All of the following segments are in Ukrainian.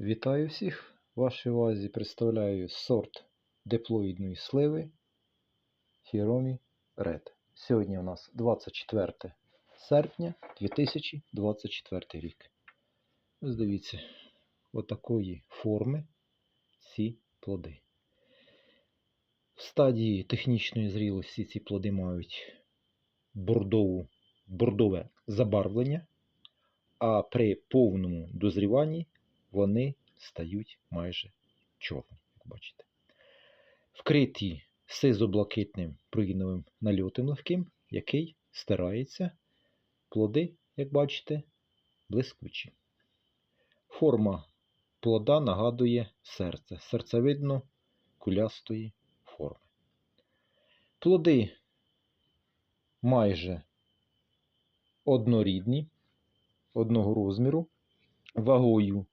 Вітаю всіх! Вашій увазі представляю сорт диплоїдної сливи Hiromi Red. Сьогодні у нас 24 серпня 2024 рік. Ось дивіться, отакої форми ці плоди. В стадії технічної зрілості ці плоди мають бордову, бордове забарвлення, а при повному дозріванні вони стають майже чорні, як бачите. Вкриті сизо-блакитним проїновим нальотом легким, який стирається. Плоди, як бачите, блискучі. Форма плода нагадує серце, серцевидно кулястої форми. Плоди майже однорідні, одного розміру, вагою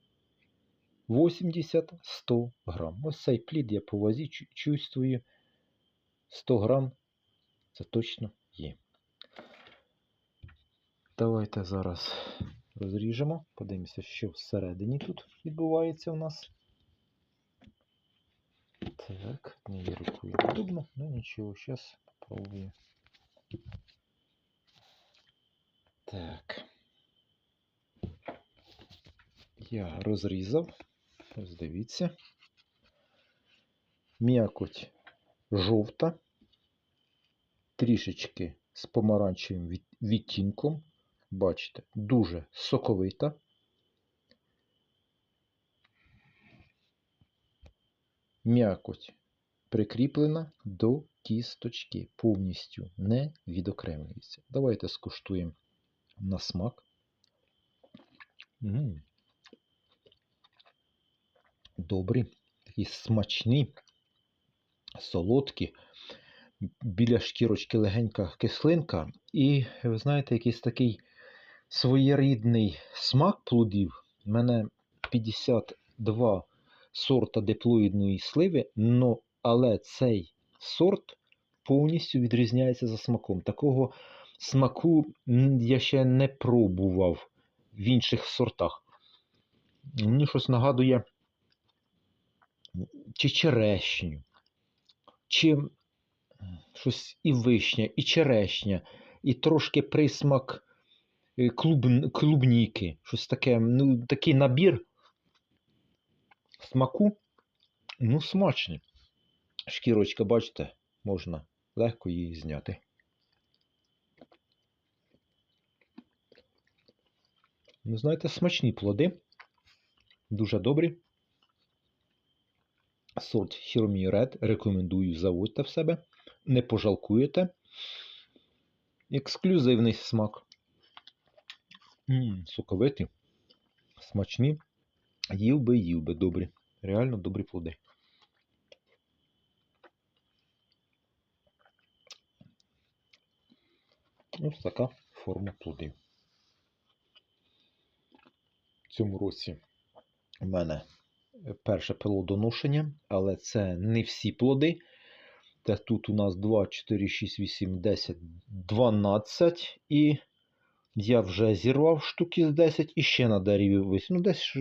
80-100 грам. Ось цей плід я по вазі чувствую 100 грам. Це точно є. Давайте зараз розріжемо. Подивимося, що всередині тут відбувається у нас. Так, однією рукою удобно, ну нічого, зараз попробую. Так. Я розрізав. Ось дивіться. М'якоть жовта, трішечки з помаранчевим відтінком. Бачите, дуже соковита. М'якоть прикріплена до кісточки, повністю не відокремлюється. Давайте скуштуємо на смак. М. Добрі, такі смачні, солодкі. Біля шкірочки легенька кислинка. І, ви знаєте, якийсь такий своєрідний смак плодів. У мене 52 сорта диплоїдної сливи, але цей сорт повністю відрізняється за смаком. Такого смаку я ще не пробував в інших сортах. Мені щось нагадує чи черешню, чи щось і вишня, і черешня, і трошки присмак е, клуб, клубніки. Щось таке, ну, такий набір смаку, ну, смачний. Шкірочка, бачите, можна легко її зняти. Ну, знаєте, смачні плоди. Дуже добрі. Сорт Hiromi Red рекомендую, заводьте в себе. Не пожалкуєте. Ексклюзивний смак. М, соковиті, смачні. Їв би, їв би добрі. Реально добрі плоди. Ось така форма плодів. В цьому році у мене перше плодоношення, але це не всі плоди. Та тут у нас 2, 4, 6, 8, 10, 12. І я вже зірвав штуки з 10 і ще дереві висів. Ну, десь е,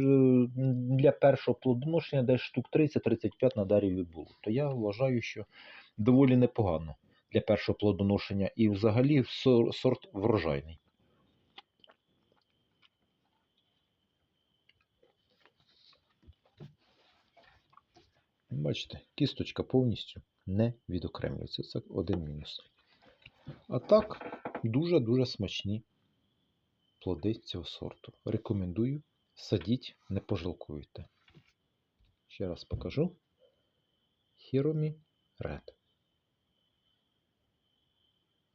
для першого плодоношення десь штук 30-35 на дереві було. То я вважаю, що доволі непогано для першого плодоношення. І взагалі сорт врожайний. Бачите, кісточка повністю не відокремлюється. Це один мінус. А так, дуже-дуже смачні плоди цього сорту. Рекомендую, садіть, не пожалкуєте. Ще раз покажу. Hiromi Red.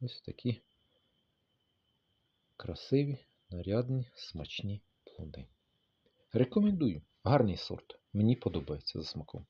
Ось такі красиві, нарядні, смачні плоди. Рекомендую. Гарний сорт. Мені подобається за смаком.